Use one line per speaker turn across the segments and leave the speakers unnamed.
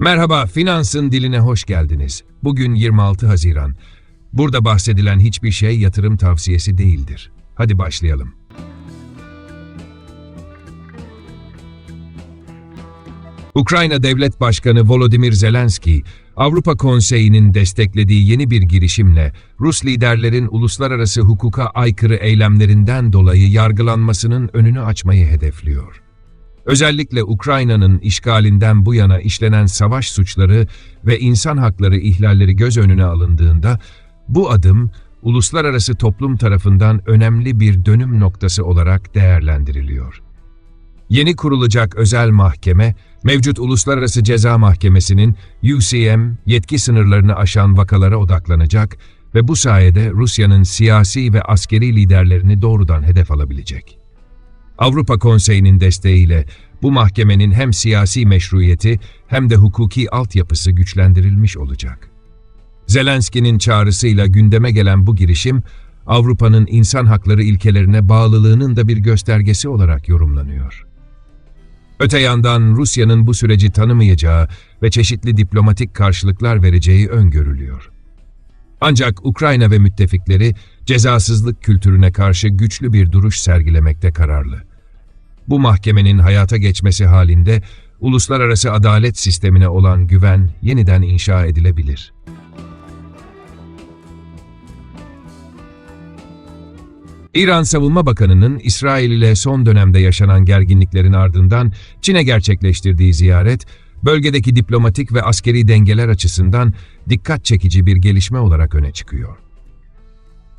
Merhaba, Finansın diline hoş geldiniz. Bugün 26 Haziran. Burada bahsedilen hiçbir şey yatırım tavsiyesi değildir. Hadi başlayalım. Ukrayna Devlet Başkanı Volodymyr Zelenski, Avrupa Konseyi'nin desteklediği yeni bir girişimle Rus liderlerin uluslararası hukuka aykırı eylemlerinden dolayı yargılanmasının önünü açmayı hedefliyor. Özellikle Ukrayna'nın işgalinden bu yana işlenen savaş suçları ve insan hakları ihlalleri göz önüne alındığında bu adım uluslararası toplum tarafından önemli bir dönüm noktası olarak değerlendiriliyor. Yeni kurulacak özel mahkeme, mevcut Uluslararası Ceza Mahkemesi'nin UCM yetki sınırlarını aşan vakalara odaklanacak ve bu sayede Rusya'nın siyasi ve askeri liderlerini doğrudan hedef alabilecek. Avrupa Konseyi'nin desteğiyle bu mahkemenin hem siyasi meşruiyeti hem de hukuki altyapısı güçlendirilmiş olacak. Zelenski'nin çağrısıyla gündeme gelen bu girişim, Avrupa'nın insan hakları ilkelerine bağlılığının da bir göstergesi olarak yorumlanıyor. Öte yandan Rusya'nın bu süreci tanımayacağı ve çeşitli diplomatik karşılıklar vereceği öngörülüyor. Ancak Ukrayna ve müttefikleri cezasızlık kültürüne karşı güçlü bir duruş sergilemekte kararlı. Bu mahkemenin hayata geçmesi halinde uluslararası adalet sistemine olan güven yeniden inşa edilebilir. İran Savunma Bakanı'nın İsrail ile son dönemde yaşanan gerginliklerin ardından Çin'e gerçekleştirdiği ziyaret, bölgedeki diplomatik ve askeri dengeler açısından dikkat çekici bir gelişme olarak öne çıkıyor.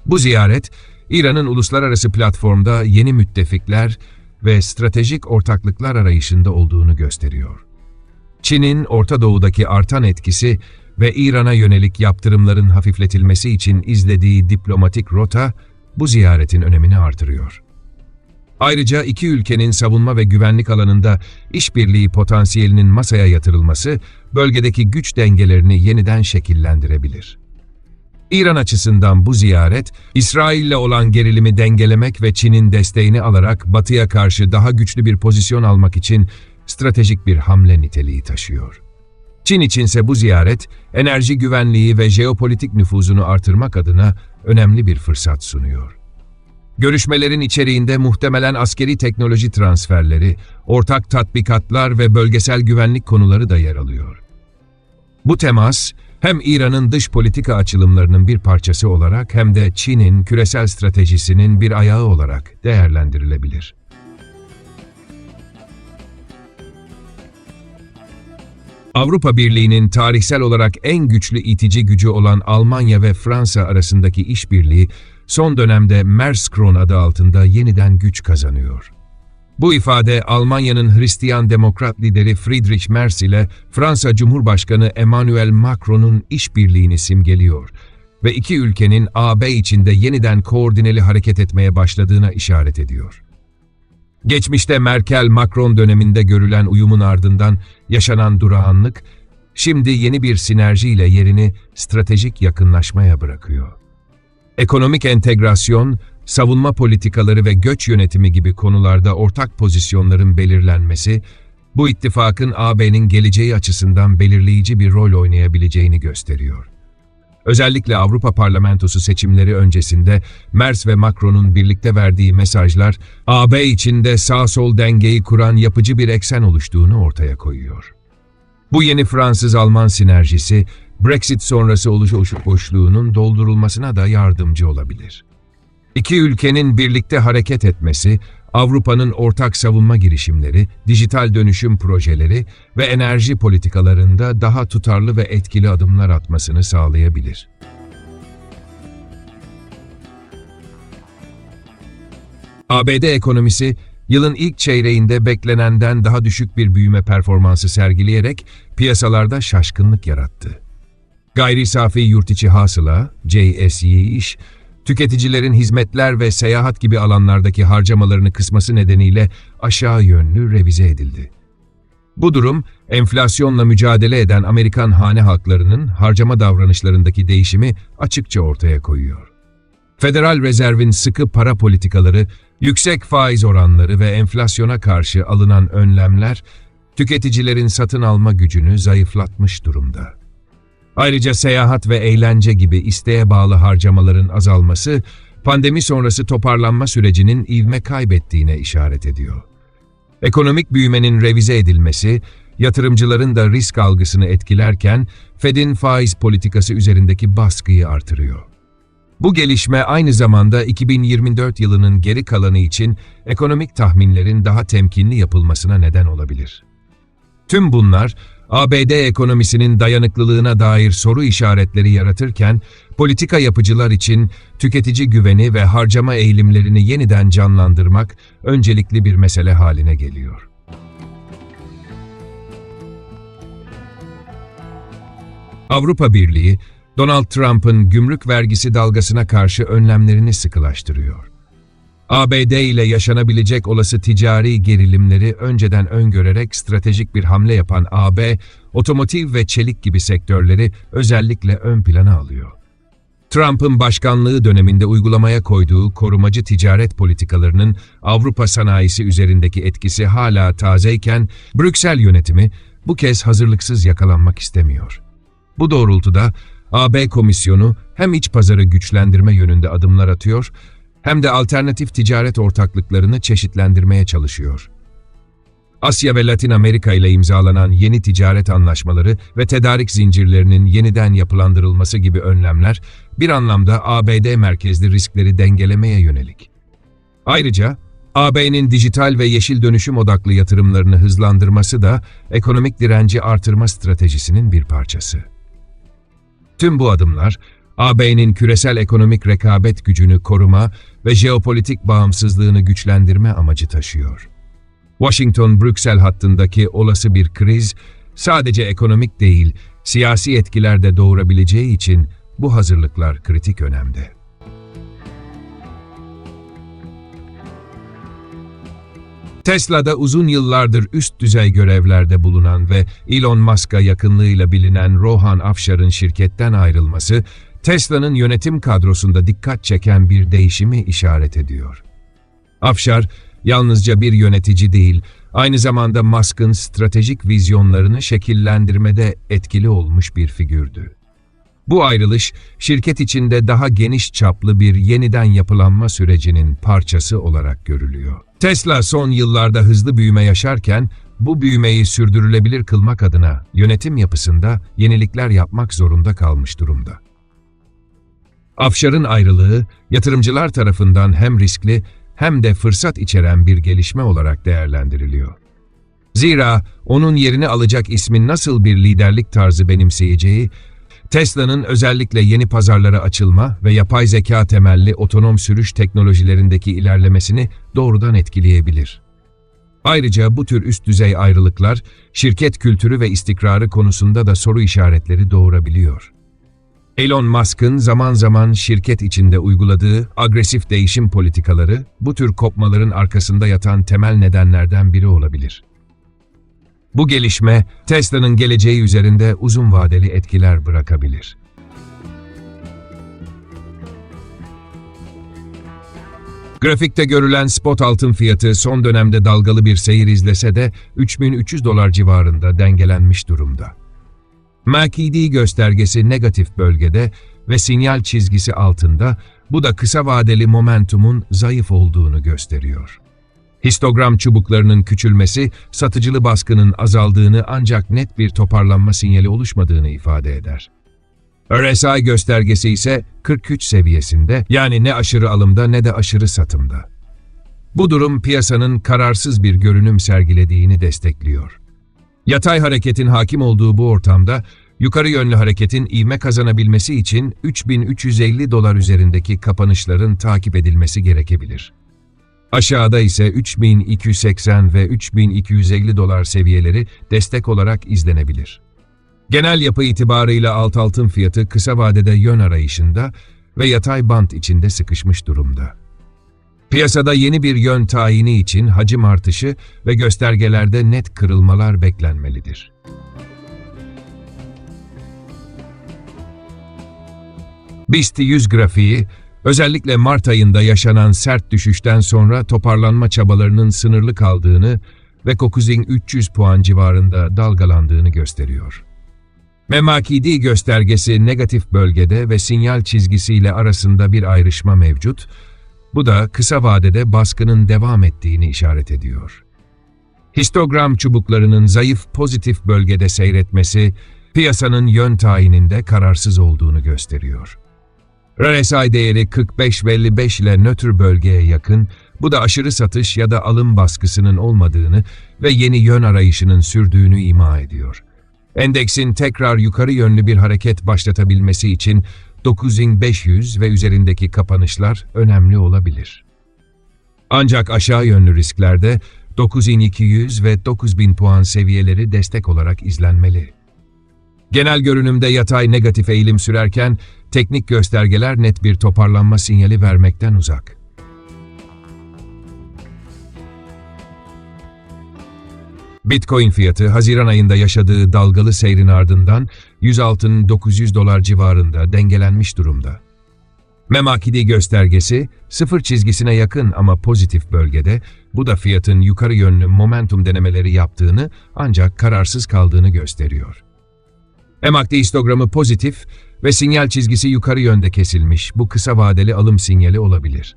Bu ziyaret, İran'ın uluslararası platformda yeni müttefikler ve stratejik ortaklıklar arayışında olduğunu gösteriyor. Çin'in Orta Doğu'daki artan etkisi ve İran'a yönelik yaptırımların hafifletilmesi için izlediği diplomatik rota, bu ziyaretin önemini artırıyor. Ayrıca iki ülkenin savunma ve güvenlik alanında işbirliği potansiyelinin masaya yatırılması, bölgedeki güç dengelerini yeniden şekillendirebilir. İran açısından bu ziyaret, İsrail'le olan gerilimi dengelemek ve Çin'in desteğini alarak Batı'ya karşı daha güçlü bir pozisyon almak için stratejik bir hamle niteliği taşıyor. Çin içinse bu ziyaret, enerji güvenliği ve jeopolitik nüfuzunu artırmak adına önemli bir fırsat sunuyor. Görüşmelerin içeriğinde muhtemelen askeri teknoloji transferleri, ortak tatbikatlar ve bölgesel güvenlik konuları da yer alıyor. Bu temas, hem İran'ın dış politika açılımlarının bir parçası olarak hem de Çin'in küresel stratejisinin bir ayağı olarak değerlendirilebilir. Avrupa Birliği'nin tarihsel olarak en güçlü itici gücü olan Almanya ve Fransa arasındaki işbirliği son dönemde Merskron adı altında yeniden güç kazanıyor. Bu ifade Almanya'nın Hristiyan Demokrat lideri Friedrich Merz ile Fransa Cumhurbaşkanı Emmanuel Macron'un işbirliğini simgeliyor ve iki ülkenin AB içinde yeniden koordineli hareket etmeye başladığına işaret ediyor. Geçmişte Merkel-Macron döneminde görülen uyumun ardından yaşanan durağanlık, şimdi yeni bir sinerjiyle yerini stratejik yakınlaşmaya bırakıyor. Ekonomik entegrasyon, savunma politikaları ve göç yönetimi gibi konularda ortak pozisyonların belirlenmesi, bu ittifakın AB'nin geleceği açısından belirleyici bir rol oynayabileceğini gösteriyor. Özellikle Avrupa Parlamentosu seçimleri öncesinde Merz ve Macron'un birlikte verdiği mesajlar, AB içinde sağ-sol dengeyi kuran yapıcı bir eksen oluştuğunu ortaya koyuyor. Bu yeni Fransız-Alman sinerjisi, Brexit sonrası oluş boşluğunun doldurulmasına da yardımcı olabilir. İki ülkenin birlikte hareket etmesi, Avrupa'nın ortak savunma girişimleri, dijital dönüşüm projeleri ve enerji politikalarında daha tutarlı ve etkili adımlar atmasını sağlayabilir. ABD ekonomisi, yılın ilk çeyreğinde beklenenden daha düşük bir büyüme performansı sergileyerek piyasalarda şaşkınlık yarattı. Gayri safi yurt içi hasıla, JSY tüketicilerin hizmetler ve seyahat gibi alanlardaki harcamalarını kısması nedeniyle aşağı yönlü revize edildi. Bu durum, enflasyonla mücadele eden Amerikan hane halklarının harcama davranışlarındaki değişimi açıkça ortaya koyuyor. Federal Rezerv'in sıkı para politikaları, yüksek faiz oranları ve enflasyona karşı alınan önlemler, tüketicilerin satın alma gücünü zayıflatmış durumda. Ayrıca seyahat ve eğlence gibi isteğe bağlı harcamaların azalması, pandemi sonrası toparlanma sürecinin ivme kaybettiğine işaret ediyor. Ekonomik büyümenin revize edilmesi, yatırımcıların da risk algısını etkilerken Fed'in faiz politikası üzerindeki baskıyı artırıyor. Bu gelişme aynı zamanda 2024 yılının geri kalanı için ekonomik tahminlerin daha temkinli yapılmasına neden olabilir. Tüm bunlar ABD ekonomisinin dayanıklılığına dair soru işaretleri yaratırken politika yapıcılar için tüketici güveni ve harcama eğilimlerini yeniden canlandırmak öncelikli bir mesele haline geliyor. Avrupa Birliği, Donald Trump'ın gümrük vergisi dalgasına karşı önlemlerini sıkılaştırıyor. ABD ile yaşanabilecek olası ticari gerilimleri önceden öngörerek stratejik bir hamle yapan AB, otomotiv ve çelik gibi sektörleri özellikle ön plana alıyor. Trump'ın başkanlığı döneminde uygulamaya koyduğu korumacı ticaret politikalarının Avrupa sanayisi üzerindeki etkisi hala tazeyken, Brüksel yönetimi bu kez hazırlıksız yakalanmak istemiyor. Bu doğrultuda AB Komisyonu hem iç pazarı güçlendirme yönünde adımlar atıyor, hem de alternatif ticaret ortaklıklarını çeşitlendirmeye çalışıyor. Asya ve Latin Amerika ile imzalanan yeni ticaret anlaşmaları ve tedarik zincirlerinin yeniden yapılandırılması gibi önlemler bir anlamda ABD merkezli riskleri dengelemeye yönelik. Ayrıca AB'nin dijital ve yeşil dönüşüm odaklı yatırımlarını hızlandırması da ekonomik direnci artırma stratejisinin bir parçası. Tüm bu adımlar AB'nin küresel ekonomik rekabet gücünü koruma ve jeopolitik bağımsızlığını güçlendirme amacı taşıyor. Washington-Brüksel hattındaki olası bir kriz sadece ekonomik değil, siyasi etkiler de doğurabileceği için bu hazırlıklar kritik önemde. Tesla'da uzun yıllardır üst düzey görevlerde bulunan ve Elon Musk'a yakınlığıyla bilinen Rohan Afshar'ın şirketten ayrılması, Tesla'nın yönetim kadrosunda dikkat çeken bir değişimi işaret ediyor. Afshar, yalnızca bir yönetici değil, aynı zamanda Musk'ın stratejik vizyonlarını şekillendirmede etkili olmuş bir figürdü. Bu ayrılış, şirket içinde daha geniş çaplı bir yeniden yapılanma sürecinin parçası olarak görülüyor. Tesla son yıllarda hızlı büyüme yaşarken, bu büyümeyi sürdürülebilir kılmak adına yönetim yapısında yenilikler yapmak zorunda kalmış durumda. Afşar'ın ayrılığı, yatırımcılar tarafından hem riskli hem de fırsat içeren bir gelişme olarak değerlendiriliyor. Zira onun yerini alacak ismin nasıl bir liderlik tarzı benimseyeceği, Tesla'nın özellikle yeni pazarlara açılma ve yapay zeka temelli otonom sürüş teknolojilerindeki ilerlemesini doğrudan etkileyebilir. Ayrıca bu tür üst düzey ayrılıklar, şirket kültürü ve istikrarı konusunda da soru işaretleri doğurabiliyor. Elon Musk'ın zaman zaman şirket içinde uyguladığı agresif değişim politikaları bu tür kopmaların arkasında yatan temel nedenlerden biri olabilir. Bu gelişme Tesla'nın geleceği üzerinde uzun vadeli etkiler bırakabilir. Grafikte görülen spot altın fiyatı son dönemde dalgalı bir seyir izlese de 3300 dolar civarında dengelenmiş durumda. MACD göstergesi negatif bölgede ve sinyal çizgisi altında, bu da kısa vadeli momentumun zayıf olduğunu gösteriyor. Histogram çubuklarının küçülmesi, satıcılı baskının azaldığını ancak net bir toparlanma sinyali oluşmadığını ifade eder. RSI göstergesi ise 43 seviyesinde, yani ne aşırı alımda ne de aşırı satımda. Bu durum piyasanın kararsız bir görünüm sergilediğini destekliyor. Yatay hareketin hakim olduğu bu ortamda yukarı yönlü hareketin ivme kazanabilmesi için 3350 dolar üzerindeki kapanışların takip edilmesi gerekebilir. Aşağıda ise 3280 ve 3250 dolar seviyeleri destek olarak izlenebilir. Genel yapı itibarıyla alt altın fiyatı kısa vadede yön arayışında ve yatay bant içinde sıkışmış durumda. Piyasada yeni bir yön tayini için hacim artışı ve göstergelerde net kırılmalar beklenmelidir. BIST 100 grafiği, özellikle Mart ayında yaşanan sert düşüşten sonra toparlanma çabalarının sınırlı kaldığını ve Kokuzing 300 puan civarında dalgalandığını gösteriyor. MACD göstergesi negatif bölgede ve sinyal çizgisiyle arasında bir ayrışma mevcut. Bu da kısa vadede baskının devam ettiğini işaret ediyor. Histogram çubuklarının zayıf pozitif bölgede seyretmesi, piyasanın yön tayininde kararsız olduğunu gösteriyor. RSI değeri 45-55 ile nötr bölgeye yakın, bu da aşırı satış ya da alım baskısının olmadığını ve yeni yön arayışının sürdüğünü ima ediyor. Endeksin tekrar yukarı yönlü bir hareket başlatabilmesi için 9500 ve üzerindeki kapanışlar önemli olabilir. Ancak aşağı yönlü risklerde 9200 ve 9000 puan seviyeleri destek olarak izlenmeli. Genel görünümde yatay negatif eğilim sürerken teknik göstergeler net bir toparlanma sinyali vermekten uzak. Bitcoin fiyatı Haziran ayında yaşadığı dalgalı seyrin ardından 100 altın 900 dolar civarında dengelenmiş durumda. Memakidi göstergesi sıfır çizgisine yakın ama pozitif bölgede, bu da fiyatın yukarı yönlü momentum denemeleri yaptığını ancak kararsız kaldığını gösteriyor. MACD histogramı pozitif ve sinyal çizgisi yukarı yönde kesilmiş, bu kısa vadeli alım sinyali olabilir.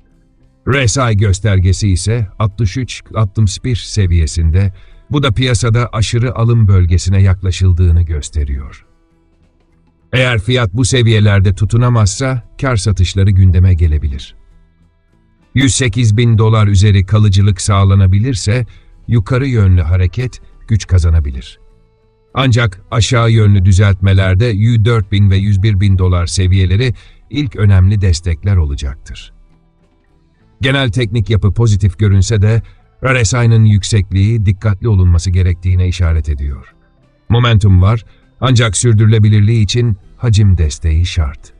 RSI göstergesi ise 63-61 seviyesinde, bu da piyasada aşırı alım bölgesine yaklaşıldığını gösteriyor. Eğer fiyat bu seviyelerde tutunamazsa kar satışları gündeme gelebilir. 108 bin dolar üzeri kalıcılık sağlanabilirse yukarı yönlü hareket güç kazanabilir. Ancak aşağı yönlü düzeltmelerde 104 bin ve 101 bin dolar seviyeleri ilk önemli destekler olacaktır. Genel teknik yapı pozitif görünse de RSI'nin yüksekliği dikkatli olunması gerektiğine işaret ediyor. Momentum var ancak sürdürülebilirliği için hacim desteği şart.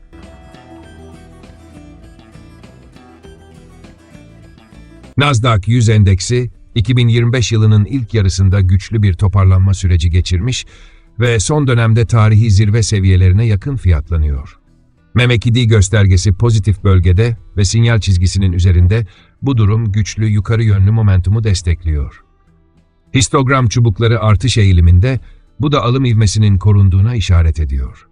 Nasdaq 100 endeksi 2025 yılının ilk yarısında güçlü bir toparlanma süreci geçirmiş ve son dönemde tarihi zirve seviyelerine yakın fiyatlanıyor. Memekidi göstergesi pozitif bölgede ve sinyal çizgisinin üzerinde bu durum güçlü yukarı yönlü momentumu destekliyor. Histogram çubukları artış eğiliminde bu da alım ivmesinin korunduğuna işaret ediyor.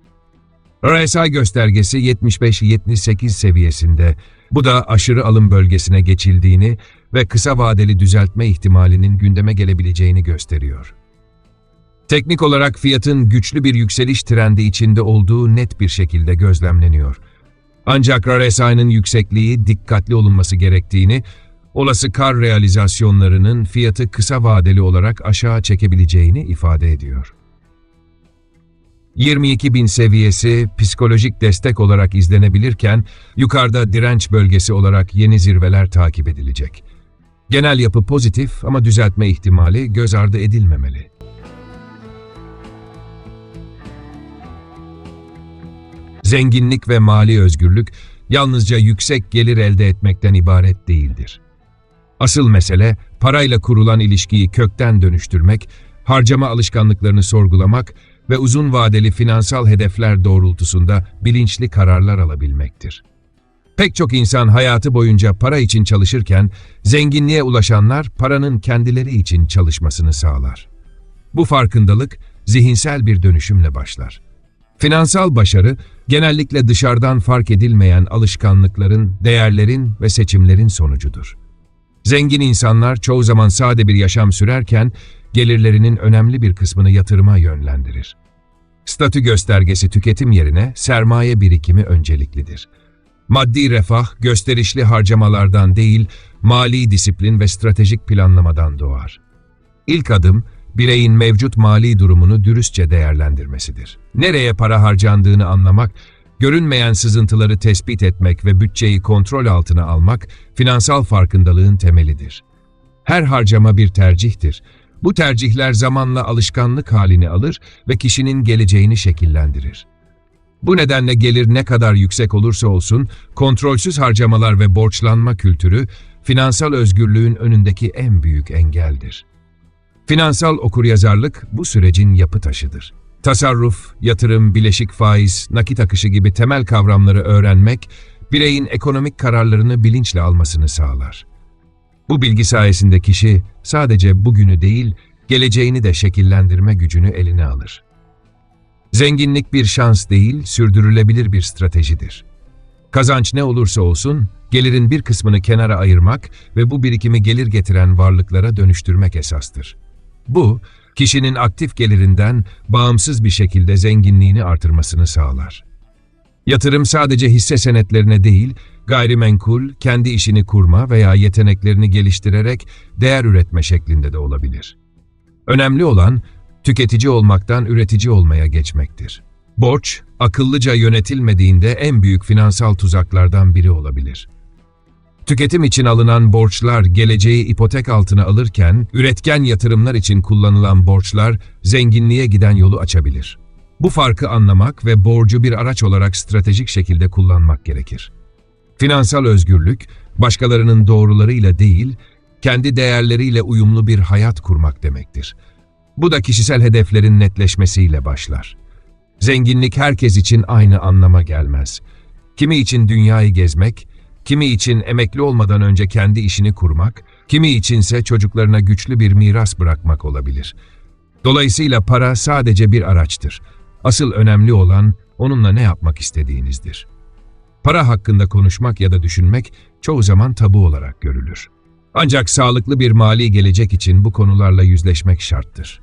RSI göstergesi 75-78 seviyesinde, bu da aşırı alım bölgesine geçildiğini ve kısa vadeli düzeltme ihtimalinin gündeme gelebileceğini gösteriyor. Teknik olarak fiyatın güçlü bir yükseliş trendi içinde olduğu net bir şekilde gözlemleniyor. Ancak RSI'nin yüksekliği dikkatli olunması gerektiğini, olası kar realizasyonlarının fiyatı kısa vadeli olarak aşağı çekebileceğini ifade ediyor. 22 bin seviyesi psikolojik destek olarak izlenebilirken, yukarıda direnç bölgesi olarak yeni zirveler takip edilecek. Genel yapı pozitif ama düzeltme ihtimali göz ardı edilmemeli. Zenginlik ve mali özgürlük yalnızca yüksek gelir elde etmekten ibaret değildir. Asıl mesele parayla kurulan ilişkiyi kökten dönüştürmek, harcama alışkanlıklarını sorgulamak ve uzun vadeli finansal hedefler doğrultusunda bilinçli kararlar alabilmektir. Pek çok insan hayatı boyunca para için çalışırken, zenginliğe ulaşanlar paranın kendileri için çalışmasını sağlar. Bu farkındalık zihinsel bir dönüşümle başlar. Finansal başarı, genellikle dışarıdan fark edilmeyen alışkanlıkların, değerlerin ve seçimlerin sonucudur. Zengin insanlar çoğu zaman sade bir yaşam sürerken, gelirlerinin önemli bir kısmını yatırıma yönlendirir. Statü göstergesi tüketim yerine sermaye birikimi önceliklidir. Maddi refah, gösterişli harcamalardan değil, mali disiplin ve stratejik planlamadan doğar. İlk adım, bireyin mevcut mali durumunu dürüstçe değerlendirmesidir. Nereye para harcandığını anlamak, görünmeyen sızıntıları tespit etmek ve bütçeyi kontrol altına almak, finansal farkındalığın temelidir. Her harcama bir tercihtir. Bu tercihler zamanla alışkanlık halini alır ve kişinin geleceğini şekillendirir. Bu nedenle gelir ne kadar yüksek olursa olsun, kontrolsüz harcamalar ve borçlanma kültürü, finansal özgürlüğün önündeki en büyük engeldir. Finansal okuryazarlık bu sürecin yapı taşıdır. Tasarruf, yatırım, bileşik faiz, nakit akışı gibi temel kavramları öğrenmek, bireyin ekonomik kararlarını bilinçle almasını sağlar. Bu bilgi sayesinde kişi sadece bugünü değil, geleceğini de şekillendirme gücünü eline alır. Zenginlik bir şans değil, sürdürülebilir bir stratejidir. Kazanç ne olursa olsun, gelirin bir kısmını kenara ayırmak ve bu birikimi gelir getiren varlıklara dönüştürmek esastır. Bu, kişinin aktif gelirinden bağımsız bir şekilde zenginliğini artırmasını sağlar. Yatırım sadece hisse senetlerine değil, gayrimenkul, kendi işini kurma veya yeteneklerini geliştirerek değer üretme şeklinde de olabilir. Önemli olan, tüketici olmaktan üretici olmaya geçmektir. Borç, akıllıca yönetilmediğinde en büyük finansal tuzaklardan biri olabilir. Tüketim için alınan borçlar geleceği ipotek altına alırken, üretken yatırımlar için kullanılan borçlar zenginliğe giden yolu açabilir. Bu farkı anlamak ve borcu bir araç olarak stratejik şekilde kullanmak gerekir. Finansal özgürlük, başkalarının doğrularıyla değil, kendi değerleriyle uyumlu bir hayat kurmak demektir. Bu da kişisel hedeflerin netleşmesiyle başlar. Zenginlik herkes için aynı anlama gelmez. Kimi için dünyayı gezmek, kimi için emekli olmadan önce kendi işini kurmak, kimi içinse çocuklarına güçlü bir miras bırakmak olabilir. Dolayısıyla para sadece bir araçtır. Asıl önemli olan onunla ne yapmak istediğinizdir. Para hakkında konuşmak ya da düşünmek çoğu zaman tabu olarak görülür. Ancak sağlıklı bir mali gelecek için bu konularla yüzleşmek şarttır.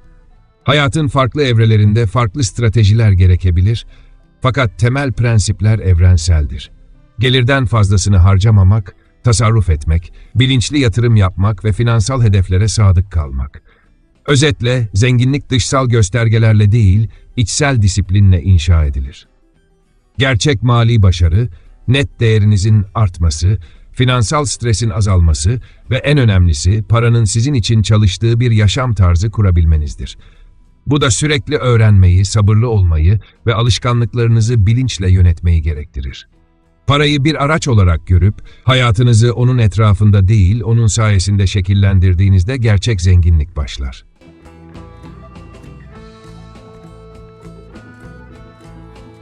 Hayatın farklı evrelerinde farklı stratejiler gerekebilir, fakat temel prensipler evrenseldir. Gelirden fazlasını harcamamak, tasarruf etmek, bilinçli yatırım yapmak ve finansal hedeflere sadık kalmak. Özetle, zenginlik dışsal göstergelerle değil, içsel disiplinle inşa edilir. Gerçek mali başarı, net değerinizin artması, finansal stresin azalması ve en önemlisi paranın sizin için çalıştığı bir yaşam tarzı kurabilmenizdir. Bu da sürekli öğrenmeyi, sabırlı olmayı ve alışkanlıklarınızı bilinçle yönetmeyi gerektirir. Parayı bir araç olarak görüp, hayatınızı onun etrafında değil, onun sayesinde şekillendirdiğinizde gerçek zenginlik başlar.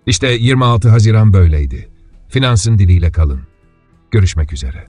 İşte 26 Haziran böyleydi. Finansın diliyle kalın. Görüşmek üzere.